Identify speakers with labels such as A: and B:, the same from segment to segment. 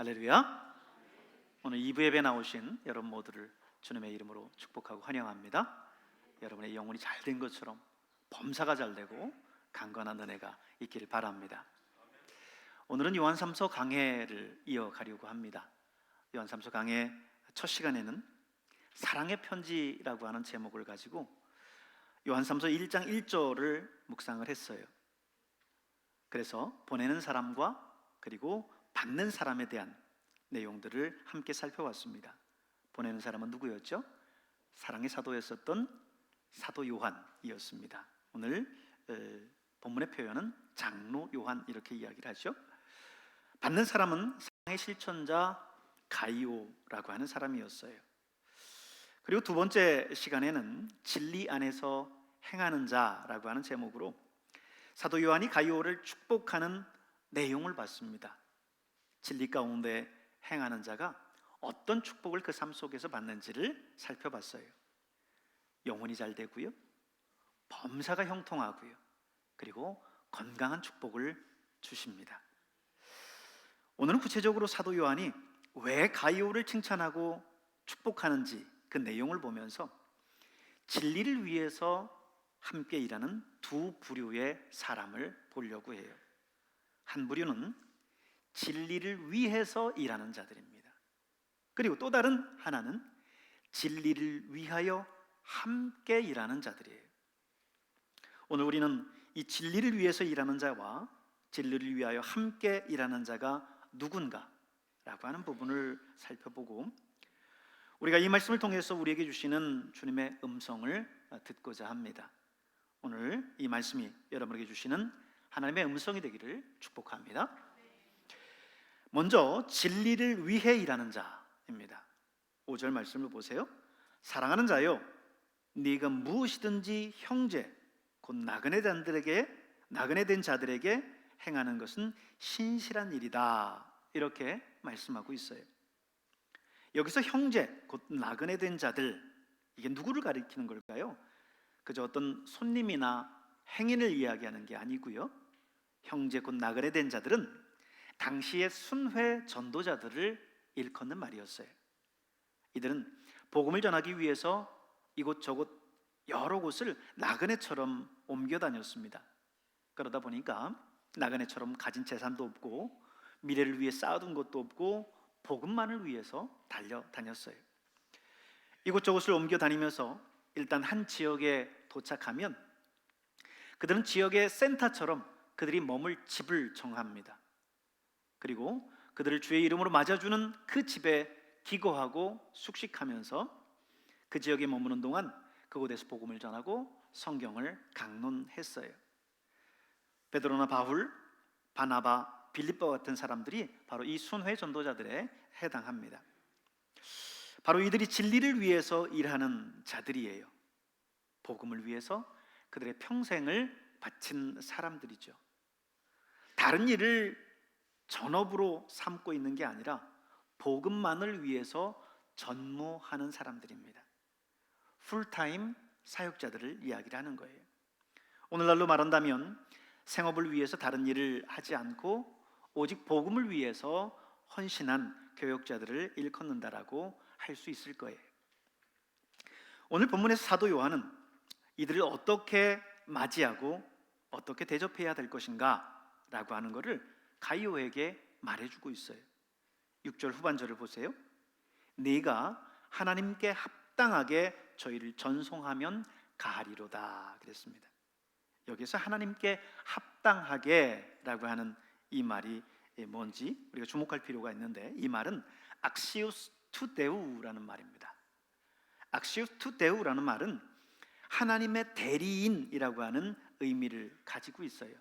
A: 할렐루야. 오늘 2부 예배 나오신 여러분 모두를 주님의 이름으로 축복하고 환영합니다. 여러분의 영혼이 잘 된 것처럼 범사가 잘 되고 강건한 은혜가 있기를 바랍니다. 오늘은 요한 3서 강해를 이어가려고 합니다. 요한 3서 강해 첫 시간에는 사랑의 편지라고 하는 제목을 가지고 요한 3서 1장 1절을 묵상을 했어요. 그래서 보내는 사람과 그리고 받는 사람에 대한 내용들을 함께 살펴봤습니다. 보내는 사람은 누구였죠? 사랑의 사도였었던 사도 요한이었습니다. 오늘 에, 본문의 표현은 장로 요한 이렇게 이야기를 하죠. 받는 사람은 사랑의 실천자 가이오라고 하는 사람이었어요. 그리고 두 번째 시간에는 진리 안에서 행하는 자라고 하는 제목으로 사도 요한이 가이오를 축복하는 내용을 봤습니다. 진리 가운데 행하는 자가 어떤 축복을 그 삶 속에서 받는지를 살펴봤어요. 영혼이 잘 되고요. 범사가 형통하고요. 그리고 건강한 축복을 주십니다. 오늘은 구체적으로 사도 요한이 왜 가이오를 칭찬하고 축복하는지 그 내용을 보면서 진리를 위해서 함께 일하는 두 부류의 사람을 보려고 해요. 한 부류는 진리를 위해서 일하는 자들입니다. 그리고 또 다른 하나는 진리를 위하여 함께 일하는 자들이에요. 오늘 우리는 이 진리를 위해서 일하는 자와 진리를 위하여 함께 일하는 자가 누군가라고 하는 부분을 살펴보고 우리가 이 말씀을 통해서 우리에게 주시는 주님의 음성을 듣고자 합니다. 오늘 이 말씀이 여러분에게 주시는 하나님의 음성이 되기를 축복합니다. 먼저 진리를 위해 일하는 자입니다. 5절 말씀을 보세요. 사랑하는 자요 네가 무엇이든지 형제 곧 나그네 자들에게 나그네 된 자들에게 행하는 것은 신실한 일이다. 이렇게 말씀하고 있어요. 여기서 형제 곧 나그네 된 자들 이게 누구를 가리키는 걸까요? 그저 어떤 손님이나 행인을 이야기하는 게 아니고요. 형제 곧 나그네 된 자들은 당시의 순회 전도자들을 일컫는 말이었어요. 이들은 복음을 전하기 위해서 이곳저곳 여러 곳을 나그네처럼 옮겨 다녔습니다. 그러다 보니까 나그네처럼 가진 재산도 없고 미래를 위해 쌓아둔 것도 없고 복음만을 위해서 달려 다녔어요. 이곳저곳을 옮겨 다니면서 일단 한 지역에 도착하면 그들은 지역의 센터처럼 그들이 머물 집을 정합니다. 그리고 그들을 주의 이름으로 맞아주는 그 집에 기거하고 숙식하면서 그 지역에 머무는 동안 그곳에서 복음을 전하고 성경을 강론했어요. 베드로나 바울, 바나바, 빌립보 같은 사람들이 바로 이 순회 전도자들에 해당합니다. 바로 이들이 진리를 위해서 일하는 자들이에요. 복음을 위해서 그들의 평생을 바친 사람들이죠. 다른 일을 전업으로 삼고 있는 게 아니라 복음만을 위해서 전무하는 사람들입니다. 풀타임 사역자들을 이야기를 하는 거예요. 오늘날로 말한다면 생업을 위해서 다른 일을 하지 않고 오직 복음을 위해서 헌신한 교역자들을 일컫는다라고 할 수 있을 거예요. 오늘 본문에서 사도 요한은 이들을 어떻게 맞이하고 어떻게 대접해야 될 것인가라고 하는 것을 가이오에게 말해주고 있어요. 6절 후반절을 보세요. 네가 하나님께 합당하게 저희를 전송하면 가하리로다 그랬습니다. 여기서 하나님께 합당하게라고 하는 이 말이 뭔지 우리가 주목할 필요가 있는데 이 말은 악시우스 투 데우라는 말입니다. 악시우스 투 데우라는 말은 하나님의 대리인이라고 하는 의미를 가지고 있어요.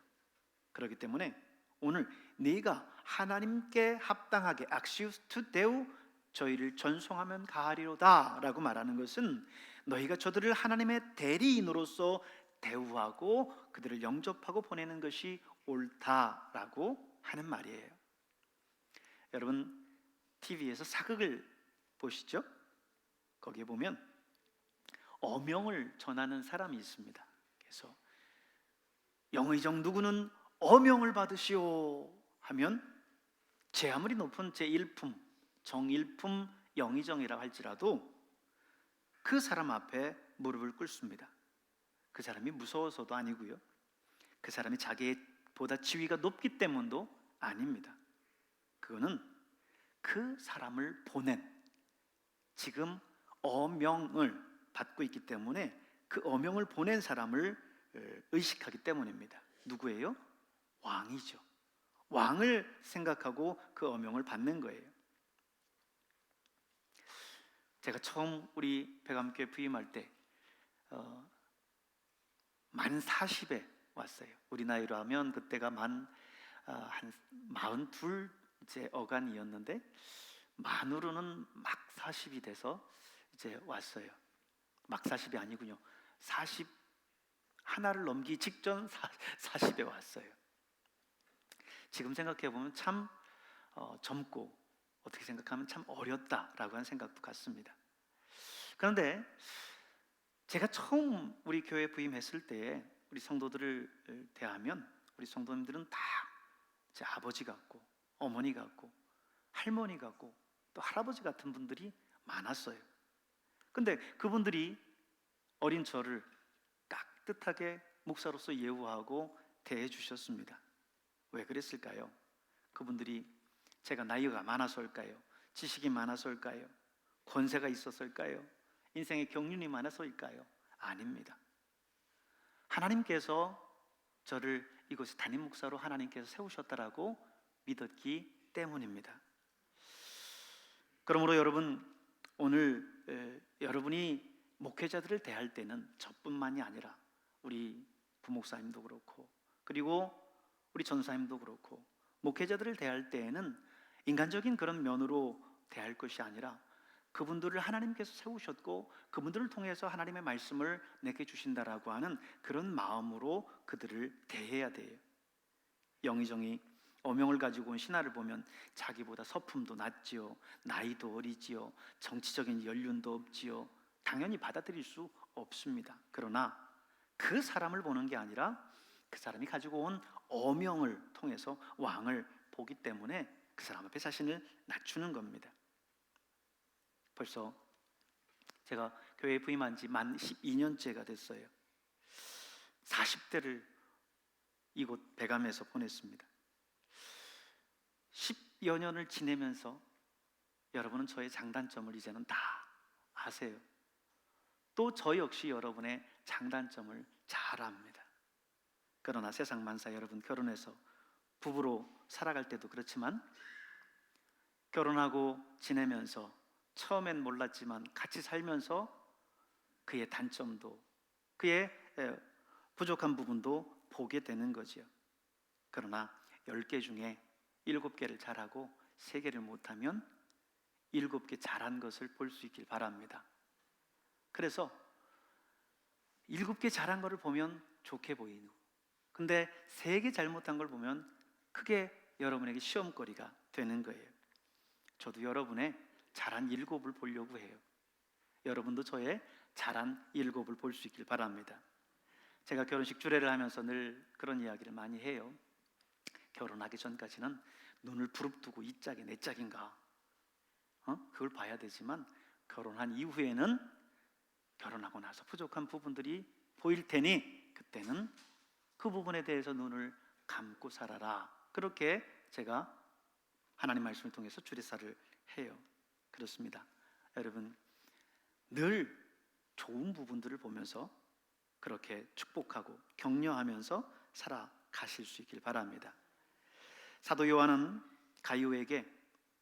A: 그렇기 때문에 오늘 네가 하나님께 합당하게 악시우스 투 데우 저희를 전송하면 가하리로다라고 말하는 것은 너희가 저들을 하나님의 대리인으로서 대우하고 그들을 영접하고 보내는 것이 옳다라고 하는 말이에요. 여러분 TV에서 사극을 보시죠? 거기에 보면 어명을 전하는 사람이 있습니다. 그래서 영의정 누구는 어명을 받으시오 하면 제 아무리 높은 제 일품, 정일품 영의정이라 할지라도 그 사람 앞에 무릎을 꿇습니다. 그 사람이 무서워서도 아니고요. 그 사람이 자기보다 지위가 높기 때문도 아닙니다. 그거는 그 사람을 보낸 지금 어명을 받고 있기 때문에 그 어명을 보낸 사람을 에, 의식하기 때문입니다. 누구예요? 왕이죠. 왕을 생각하고 그 어명을 받는 거예요. 제가 처음 우리 백암교회 부임할 때 어, 만 40에 왔어요. 우리 나이로 하면 그때가 만한 어, 42 이제 어간이었는데 만으로는 막 40이 돼서 이제 왔어요. 막 40이 아니군요. 40 하나를 넘기 직전 40에 왔어요. 지금 생각해 보면 참 어, 젊고 어떻게 생각하면 참 어렸다라고 하는 생각도 같습니다. 그런데 제가 처음 우리 교회 부임했을 때 우리 성도들을 대하면 우리 성도님들은 다 제 아버지 같고 어머니 같고 할머니 같고 또 할아버지 같은 분들이 많았어요. 근데 그분들이 어린 저를 깍듯하게 목사로서 예우하고 대해 주셨습니다. 왜 그랬을까요? 그분들이 제가 나이가 많아서일까요? 지식이 많아서일까요? 권세가 있었을까요? 인생의 경륜이 많아서일까요? 아닙니다. 하나님께서 저를 이곳에 담임 목사로 하나님께서 세우셨다라고 믿었기 때문입니다. 그러므로 여러분 오늘 에, 여러분이 목회자들을 대할 때는 저뿐만이 아니라 우리 부목사님도 그렇고 그리고 우리 전사님도 그렇고 목회자들을 대할 때에는 인간적인 그런 면으로 대할 것이 아니라 그분들을 하나님께서 세우셨고 그분들을 통해서 하나님의 말씀을 내게 주신다라고 하는 그런 마음으로 그들을 대해야 돼요. 영의정이 어명을 가지고 온 신하를 보면 자기보다 서품도 낮지요, 나이도 어리지요, 정치적인 연륜도 없지요. 당연히 받아들일 수 없습니다. 그러나 그 사람을 보는 게 아니라 그 사람이 가지고 온 어명을 통해서 왕을 보기 때문에 그 사람 앞에 자신을 낮추는 겁니다. 벌써 제가 교회에 부임한 지 만 12년째가 됐어요. 40대를 이곳 배감에서 보냈습니다. 10여 년을 지내면서 여러분은 저의 장단점을 이제는 다 아세요. 또 저 역시 여러분의 장단점을 잘 압니다. 그러나 세상 만사 여러분 결혼해서 부부로 살아갈 때도 그렇지만 결혼하고 지내면서 처음엔 몰랐지만 같이 살면서 그의 단점도 그의 부족한 부분도 보게 되는 거지요. 그러나 10개 중에 7개를 잘하고 3개를 못하면 7개 잘한 것을 볼 수 있길 바랍니다. 그래서 7개 잘한 것을 보면 좋게 보이고 근데 3개 잘못한 걸 보면 크게 여러분에게 시험거리가 되는 거예요. 저도 여러분의 잘한 일곱을 보려고 해요. 여러분도 저의 잘한 일곱을 볼 수 있길 바랍니다. 제가 결혼식 주례를 하면서 늘 그런 이야기를 많이 해요. 결혼하기 전까지는 눈을 부릅뜨고 이 짝이 내 짝인가? 어? 그걸 봐야 되지만 결혼한 이후에는 결혼하고 나서 부족한 부분들이 보일 테니 그때는 그 부분에 대해서 눈을 감고 살아라. 그렇게 제가 하나님 말씀을 통해서 주례사를 해요. 그렇습니다. 여러분 늘 좋은 부분들을 보면서 그렇게 축복하고 격려하면서 살아가실 수 있길 바랍니다. 사도 요한은 가이오에게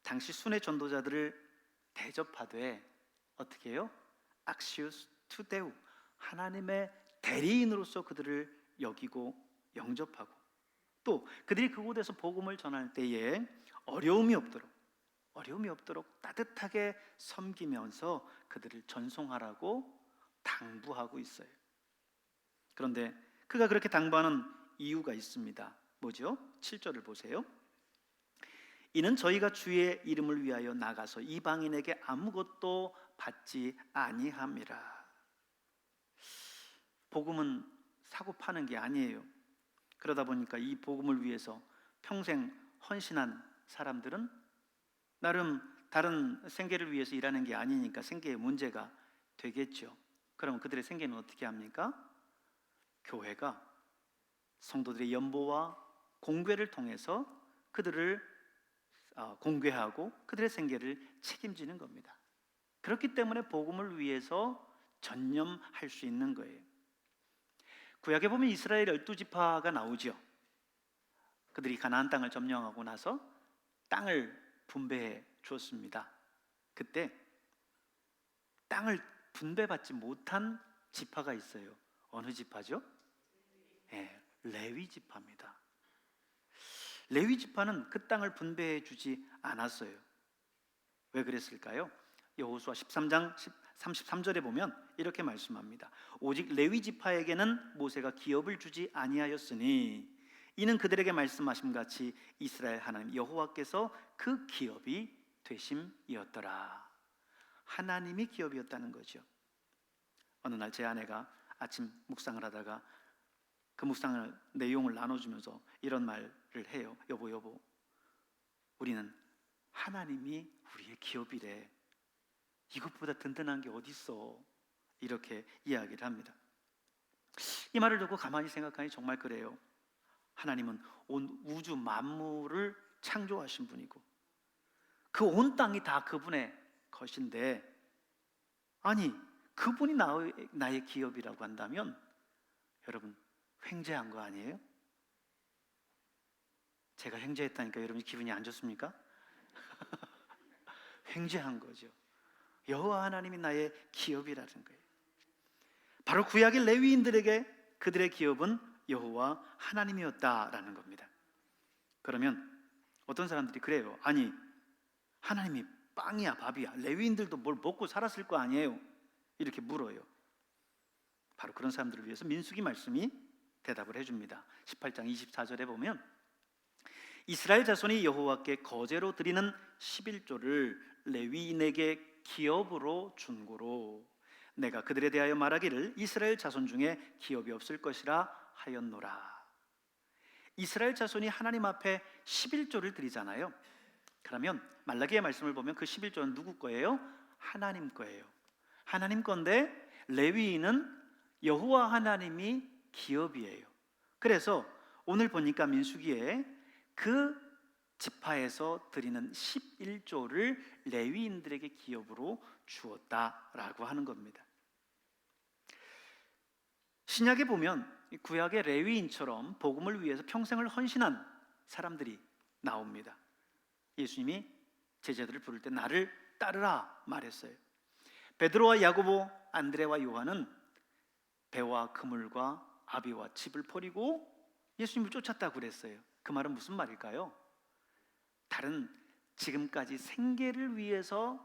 A: 당시 순회 전도자들을 대접하되 어떻게 해요? 악시우스 투데우 하나님의 대리인으로서 그들을 여기고 영접하고 또 그들이 그곳에서 복음을 전할 때에 어려움이 없도록 어려움이 없도록 따뜻하게 섬기면서 그들을 전송하라고 당부하고 있어요. 그런데 그가 그렇게 당부하는 이유가 있습니다. 뭐죠? 7절을 보세요. 이는 저희가 주의 이름을 위하여 나가서 이방인에게 아무것도 받지 아니함이라. 복음은 사고 파는 게 아니에요. 그러다 보니까 이 복음을 위해서 평생 헌신한 사람들은 나름 다른 생계를 위해서 일하는 게 아니니까 생계에 문제가 되겠죠. 그럼 그들의 생계는 어떻게 합니까? 교회가 성도들의 연보와 공궤를 통해서 그들을 어, 공궤하고 그들의 생계를 책임지는 겁니다. 그렇기 때문에 복음을 위해서 전념할 수 있는 거예요. 구약에 보면 이스라엘 열두 지파가 나오죠. 그들이 가나안 땅을 점령하고 나서 땅을 분배해 주었습니다. 그때 땅을 분배받지 못한 지파가 있어요. 어느 지파죠? 예, 레위 지파입니다. 레위 지파는 그 땅을 분배해 주지 않았어요. 왜 그랬을까요? 여호수아 13장 33절에 보면 이렇게 말씀합니다. 오직 레위 지파에게는 모세가 기업을 주지 아니하였으니 이는 그들에게 말씀하심 같이 이스라엘 하나님 여호와께서 그 기업이 되심이었더라. 하나님이 기업이었다는 거죠. 어느 날 제 아내가 아침 묵상을 하다가 그 묵상을 내용을 나눠주면서 이런 말을 해요. 여보 여보, 우리는 하나님이 우리의 기업이래. 이것보다 든든한 게 어디 있어? 이렇게 이야기를 합니다. 이 말을 듣고 가만히 생각하니 정말 그래요. 하나님은 온 우주 만물을 창조하신 분이고 그 온 땅이 다 그분의 것인데 아니 그분이 나의, 나의 기업이라고 한다면 여러분 횡재한 거 아니에요? 제가 횡재했다니까 여러분 기분이 안 좋습니까? 횡재한 거죠. 여호와 하나님이 나의 기업이라는 거예요. 바로 구약의 레위인들에게 그들의 기업은 여호와 하나님이었다라는 겁니다. 그러면 어떤 사람들이 그래요. 아니 하나님이 빵이야 밥이야 레위인들도 뭘 먹고 살았을 거 아니에요. 이렇게 물어요. 바로 그런 사람들을 위해서 민수기 말씀이 대답을 해줍니다. 18장 24절에 보면 이스라엘 자손이 여호와께 거제로 드리는 11조를 레위인에게 기업으로 준 고로 내가 그들에 대하여 말하기를 이스라엘 자손 중에 기업이 없을 것이라 하였노라. 이스라엘 자손이 하나님 앞에 11조를 드리잖아요. 그러면 말라기의 말씀을 보면 그 11조는 누구 거예요? 하나님 거예요. 하나님 건데 레위인은 여호와 하나님이 기업이에요. 그래서 오늘 보니까 민수기에 그 지파에서 드리는 11조를 레위인들에게 기업으로 주었다라고 하는 겁니다. 신약에 보면 구약의 레위인처럼 복음을 위해서 평생을 헌신한 사람들이 나옵니다. 예수님이 제자들을 부를 때 나를 따르라 말했어요. 베드로와 야고보, 안드레와 요한은 배와 그물과 아비와 집을 버리고 예수님을 쫓았다고 그랬어요. 그 말은 무슨 말일까요? 다른 지금까지 생계를 위해서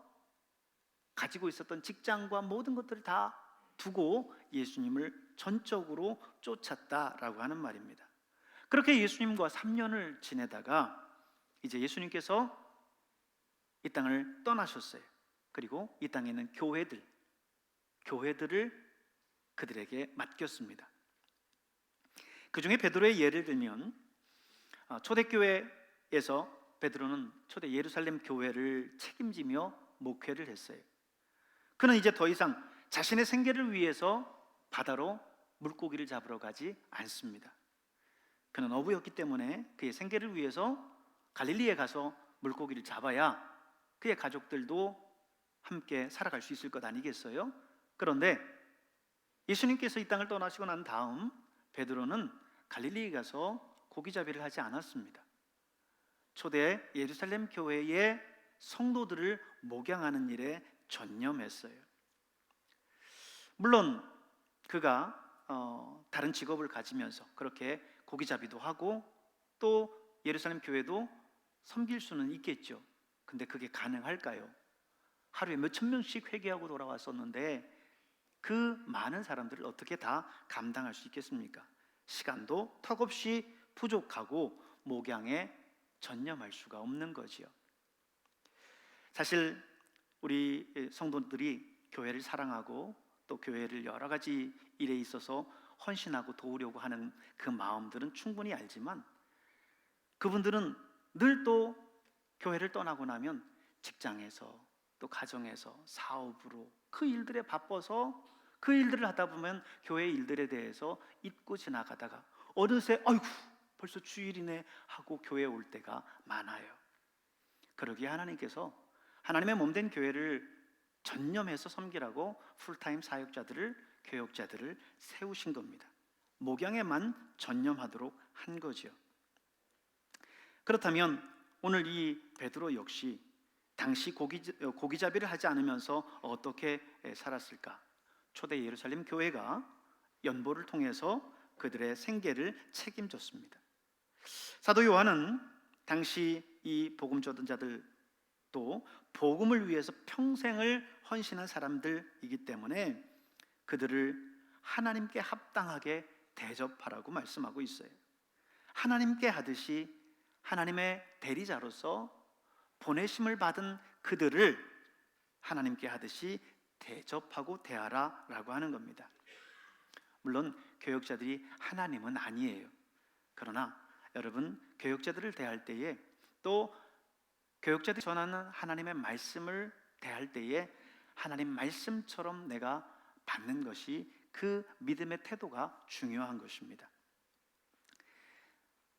A: 가지고 있었던 직장과 모든 것들을 다 두고 예수님을 전적으로 쫓았다라고 하는 말입니다. 그렇게 예수님과 3년을 지내다가 이제 예수님께서 이 땅을 떠나셨어요. 그리고 이 땅에 있는 교회들, 교회들을 그들에게 맡겼습니다. 그 중에 베드로의 예를 들면 어, 초대교회에서 베드로는 초대 예루살렘 교회를 책임지며 목회를 했어요. 그는 이제 더 이상 자신의 생계를 위해서 바다로 물고기를 잡으러 가지 않습니다. 그는 어부였기 때문에 그의 생계를 위해서 갈릴리에 가서 물고기를 잡아야 그의 가족들도 함께 살아갈 수 있을 것 아니겠어요? 그런데 예수님께서 이 땅을 떠나시고 난 다음 베드로는 갈릴리에 가서 고기잡이를 하지 않았습니다. 초대 예루살렘 교회의 성도들을 목양하는 일에 전념했어요. 물론 그가 어, 다른 직업을 가지면서 그렇게 고기잡이도 하고 또 예루살렘 교회도 섬길 수는 있겠죠. 근데 그게 가능할까요? 하루에 몇 천 명씩 회개하고 돌아왔었는데 그 많은 사람들을 어떻게 다 감당할 수 있겠습니까? 시간도 턱없이 부족하고 목양에 전념할 수가 없는 거지요. 사실 우리 성도들이 교회를 사랑하고 또 교회를 여러 가지 일에 있어서 헌신하고 도우려고 하는 그 마음들은 충분히 알지만 그분들은 늘 또 교회를 떠나고 나면 직장에서 또 가정에서 사업으로 그 일들에 바빠서 그 일들을 하다 보면 교회 일들에 대해서 잊고 지나가다가 어느새 아이고 벌써 주일이네 하고 교회에 올 때가 많아요. 그러기에 하나님께서 하나님의 몸 된 교회를 전념해서 섬기라고 풀타임 사역자들을 교역자들을 세우신 겁니다. 목양에만 전념하도록 한 거지요. 그렇다면 오늘 이 베드로 역시 당시 고기, 고기잡이를 하지 않으면서 어떻게 살았을까? 초대 예루살렘 교회가 연보를 통해서 그들의 생계를 책임졌습니다. 사도 요한은 당시 이 복음 전던 자들 또 복음을 위해서 평생을 헌신한 사람들이기 때문에 그들을 하나님께 합당하게 대접하라고 말씀하고 있어요. 하나님께 하듯이 하나님의 대리자로서 보내심을 받은 그들을 하나님께 하듯이 대접하고 대하라라고 하는 겁니다. 물론 교역자들이 하나님은 아니에요. 그러나 여러분 교역자들을 대할 때에 또 교역자들이 전하는 하나님의 말씀을 대할 때에 하나님 말씀처럼 내가 받는 것이 그 믿음의 태도가 중요한 것입니다.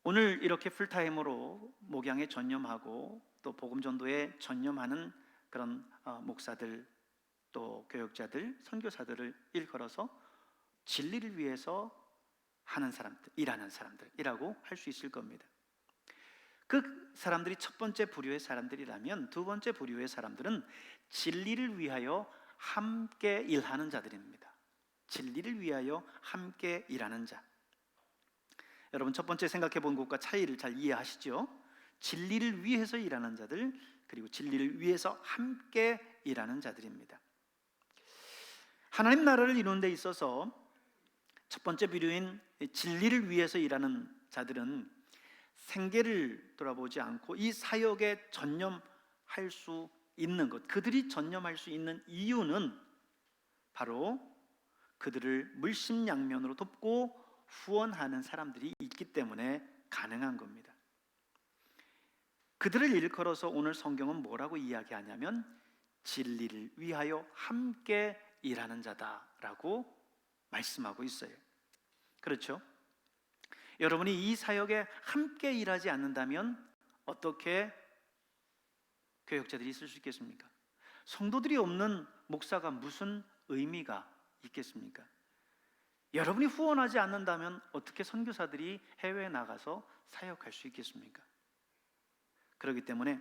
A: 오늘 이렇게 풀타임으로 목양에 전념하고 또 복음 전도에 전념하는 그런 어, 목사들 또 교역자들 선교사들을 일컬어서 진리를 위해서 하는 사람들, 일하는 사람들이라고 할 수 있을 겁니다. 그 사람들이 첫 번째 부류의 사람들이라면 두 번째 부류의 사람들은 진리를 위하여 함께 일하는 자들입니다. 진리를 위하여 함께 일하는 자. 여러분 첫 번째 생각해 본 것과 차이를 잘 이해하시죠? 진리를 위해서 일하는 자들 그리고 진리를 위해서 함께 일하는 자들입니다. 하나님 나라를 이루는 데 있어서 첫 번째 비류인 진리를 위해서 일하는 자들은 생계를 돌아보지 않고 이 사역에 전념할 수 있는 것, 그들이 전념할 수 있는 이유는 바로 그들을 물심양면으로 돕고 후원하는 사람들이 있기 때문에 가능한 겁니다. 그들을 일컬어서 오늘 성경은 뭐라고 이야기하냐면 진리를 위하여 함께 일하는 자다라고 말씀하고 있어요. 그렇죠? 여러분이 이 사역에 함께 일하지 않는다면 어떻게 교역자들이 있을 수 있겠습니까? 성도들이 없는 목사가 무슨 의미가 있겠습니까? 여러분이 후원하지 않는다면 어떻게 선교사들이 해외에 나가서 사역할 수 있겠습니까? 그렇기 때문에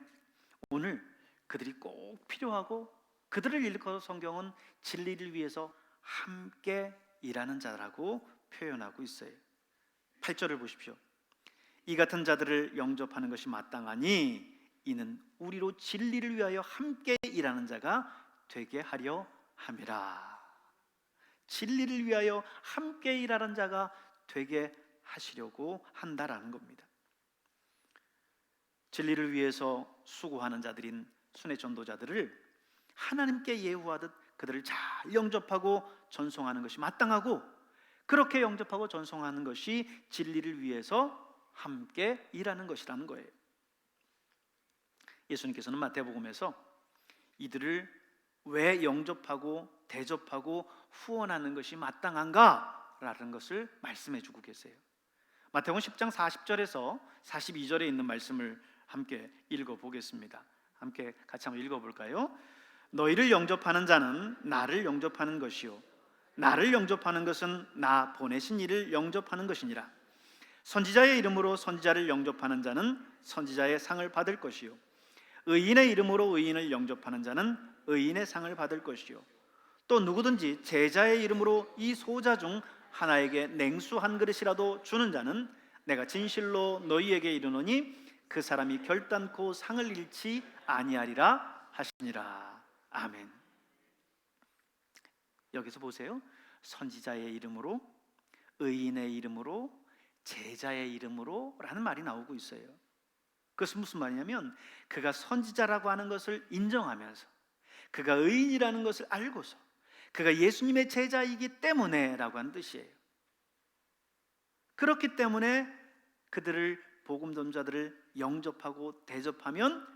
A: 오늘 그들이 꼭 필요하고 그들을 일컬어 성경은 진리를 위해서 함께 일하는 자라고 표현하고 있어요. 8절을 보십시오. 이 같은 자들을 영접하는 것이 마땅하니 이는 우리로 진리를 위하여 함께 일하는 자가 되게 하려 함이라. 진리를 위하여 함께 일하는 자가 되게 하시려고 한다라는 겁니다. 진리를 위해서 수고하는 자들인 순회 전도자들을 하나님께 예우하듯 그들을 잘 영접하고 전송하는 것이 마땅하고 그렇게 영접하고 전송하는 것이 진리를 위해서 함께 일하는 것이라는 거예요. 예수님께서는 마태복음에서 이들을 왜 영접하고 대접하고 후원하는 것이 마땅한가라는 것을 말씀해 주고 계세요. 마태복음 10장 40절에서 42절에 있는 말씀을 함께 읽어 보겠습니다. 함께 같이 한번 읽어 볼까요? 너희를 영접하는 자는 나를 영접하는 것이요 나를 영접하는 것은 나 보내신 이를 영접하는 것이니라. 선지자의 이름으로 선지자를 영접하는 자는 선지자의 상을 받을 것이요 의인의 이름으로 의인을 영접하는 자는 의인의 상을 받을 것이요 또 누구든지 제자의 이름으로 이 소자 중 하나에게 냉수 한 그릇이라도 주는 자는 내가 진실로 너희에게 이르노니 그 사람이 결단코 상을 잃지 아니하리라 하시니라. 아멘. 여기서 보세요. 선지자의 이름으로 의인의 이름으로 제자의 이름으로 라는 말이 나오고 있어요. 그것은 무슨 말이냐면 그가 선지자라고 하는 것을 인정하면서 그가 의인이라는 것을 알고서 그가 예수님의 제자이기 때문에라고 하는 뜻이에요. 그렇기 때문에 그들을 복음 전자들을 영접하고 대접하면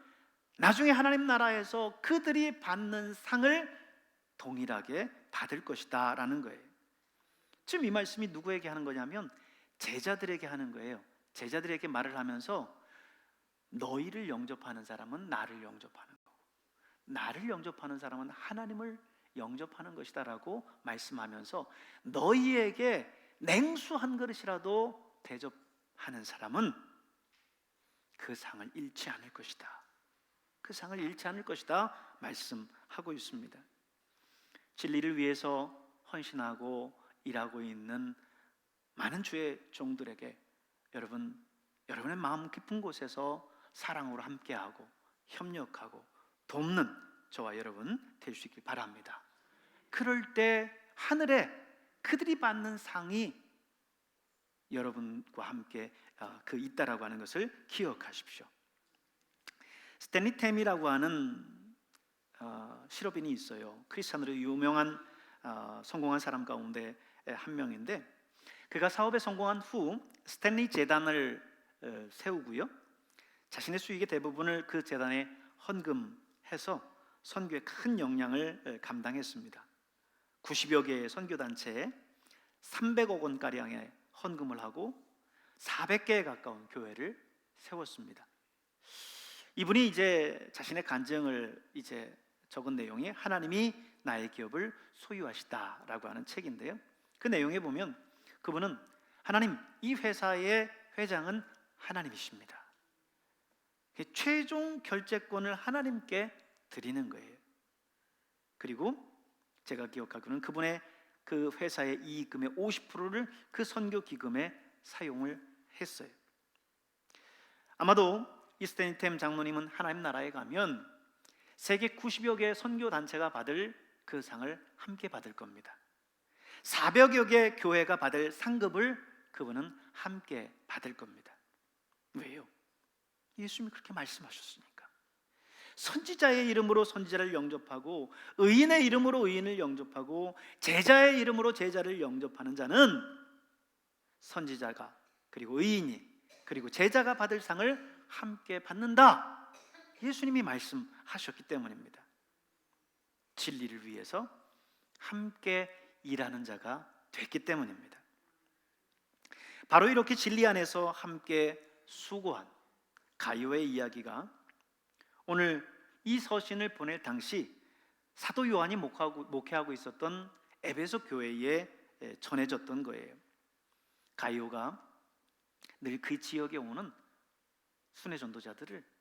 A: 나중에 하나님 나라에서 그들이 받는 상을 동일하게 받을 것이다 라는 거예요. 지금 이 말씀이 누구에게 하는 거냐면 제자들에게 하는 거예요. 제자들에게 말을 하면서 너희를 영접하는 사람은 나를 영접하는 거고 나를 영접하는 사람은 하나님을 영접하는 것이다라고 말씀하면서 너희에게 냉수 한 그릇이라도 대접하는 사람은 그 상을 잃지 않을 것이다. 그 상을 잃지 않을 것이다 말씀하고 있습니다. 진리를 위해서 헌신하고 일하고 있는 많은 주의 종들에게 여러분 여러분의 마음 깊은 곳에서 사랑으로 함께하고 협력하고 돕는 저와 여러분 있길 바랍니다. 그럴 때 하늘에 그들이 받는 상이 여러분과 함께 어, 그 있다라고 하는 것을 기억하십시오. 스탠리 템이라고 하는 어, 실업인이 있어요. 크리스천으로 유명한 어, 성공한 사람 가운데 한 명인데 그가 사업에 성공한 후 스탠리 재단을 어, 세우고요. 자신의 수익의 대부분을 그 재단에 헌금해서 선교에 큰 영향을 어, 감당했습니다. 90여 개의 선교 단체에 300억 원 가량의 헌금을 하고 400개에 가까운 교회를 세웠습니다. 이분이 이제 자신의 간증을 이제 적은 내용이 하나님이 나의 기업을 소유하시다라고 하는 책인데요. 그 내용에 보면 그분은 하나님 이 회사의 회장은 하나님이십니다. 최종 결재권을 하나님께 드리는 거예요. 그리고 제가 기억하기로는 그분의 그 회사의 이익금의 50%를 그 선교 기금에 사용을 했어요. 아마도 이스테니템 장로님은 하나님 나라에 가면 세계 90여 개의 선교 단체가 받을 그 상을 함께 받을 겁니다. 400여 개 교회가 받을 상급을 그분은 함께 받을 겁니다. 왜요? 예수님이 그렇게 말씀하셨으니까. 선지자의 이름으로 선지자를 영접하고 의인의 이름으로 의인을 영접하고 제자의 이름으로 제자를 영접하는 자는 선지자가 그리고 의인이 그리고 제자가 받을 상을 함께 받는다. 예수님이 말씀 하셨기 때문입니다. 진리를 위해서 함께 일하는 자가 됐기 때문입니다. 바로 이렇게 진리 안에서 함께 수고한 가요의 이야기가 오늘 이 서신을 보낼 당시 사도 요한이 목하고, 목회하고 있었던 에베소 교회에 전해졌던 거예요. 가이오가 늘 그 지역에 오는 순회 전도자들을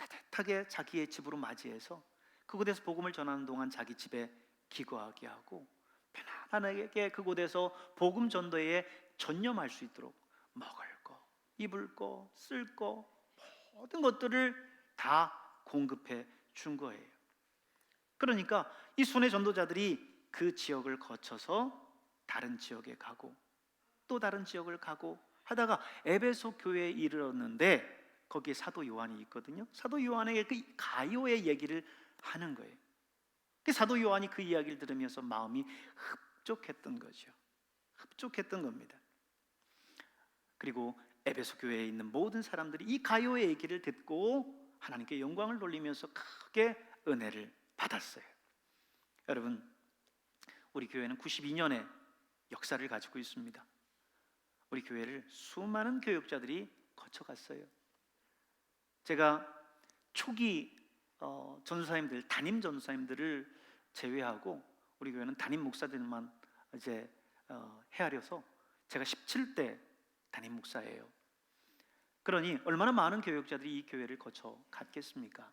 A: 따뜻하게 자기의 집으로 맞이해서 그곳에서 복음을 전하는 동안 자기 집에 기거하게 하고 편안하게 그곳에서 복음 전도에 전념할 수 있도록 먹을 거, 입을 거, 쓸 거, 모든 것들을 다 공급해 준 거예요. 그러니까 이 순회 전도자들이 그 지역을 거쳐서 다른 지역에 가고 또 다른 지역을 가고 하다가 에베소 교회에 이르렀는데 거기에 사도 요한이 있거든요. 사도 요한에게 그 가요의 얘기를 하는 거예요. 그 사도 요한이 그 이야기를 들으면서 마음이 흡족했던 거죠. 흡족했던 겁니다. 그리고 에베소 교회에 있는 모든 사람들이 이 가요의 얘기를 듣고 하나님께 영광을 돌리면서 크게 은혜를 받았어요. 여러분, 우리 교회는 92년의 역사를 가지고 있습니다. 우리 교회를 수많은 교육자들이 거쳐갔어요. 제가 초기 어, 전사님들 담임 전사님들을 제외하고 우리 교회는 담임 목사들만 이제 어, 헤아려서 제가 17대 담임 목사예요. 그러니 얼마나 많은 교육자들이 이 교회를 거쳐 갔겠습니까?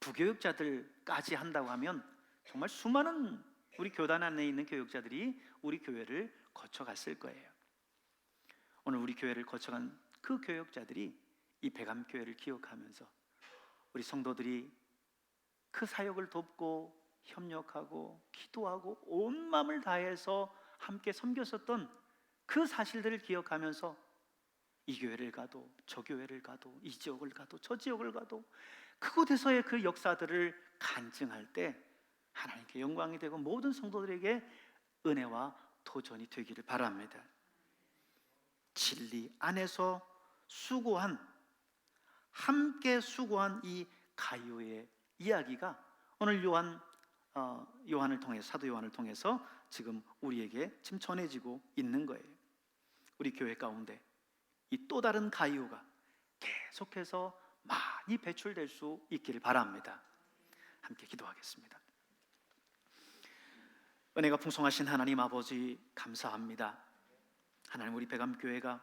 A: 부교육자들까지 한다고 하면 정말 수많은 우리 교단 안에 있는 교육자들이 우리 교회를 거쳐 갔을 거예요. 오늘 우리 교회를 거쳐간 그 교육자들이 이 배감 교회를 기억하면서 우리 성도들이 그 사역을 돕고 협력하고 기도하고 온 마음을 다해서 함께 섬겼었던 그 사실들을 기억하면서 이 교회를 가도 저 교회를 가도 이 지역을 가도 저 지역을 가도 그곳에서의 그 역사들을 간증할 때 하나님께 영광이 되고 모든 성도들에게 은혜와 도전이 되기를 바랍니다. 진리 안에서 수고한 함께 수고한 이 가이오의 이야기가 오늘 요한 어, 요한을 통해 사도 요한을 통해서 지금 우리에게 지금 전해지고 있는 거예요. 우리 교회 가운데 이 또 다른 가이오가 계속해서 많이 배출될 수 있기를 바랍니다. 함께 기도하겠습니다. 은혜가 풍성하신 하나님 아버지 감사합니다. 하나님 우리 배감 교회가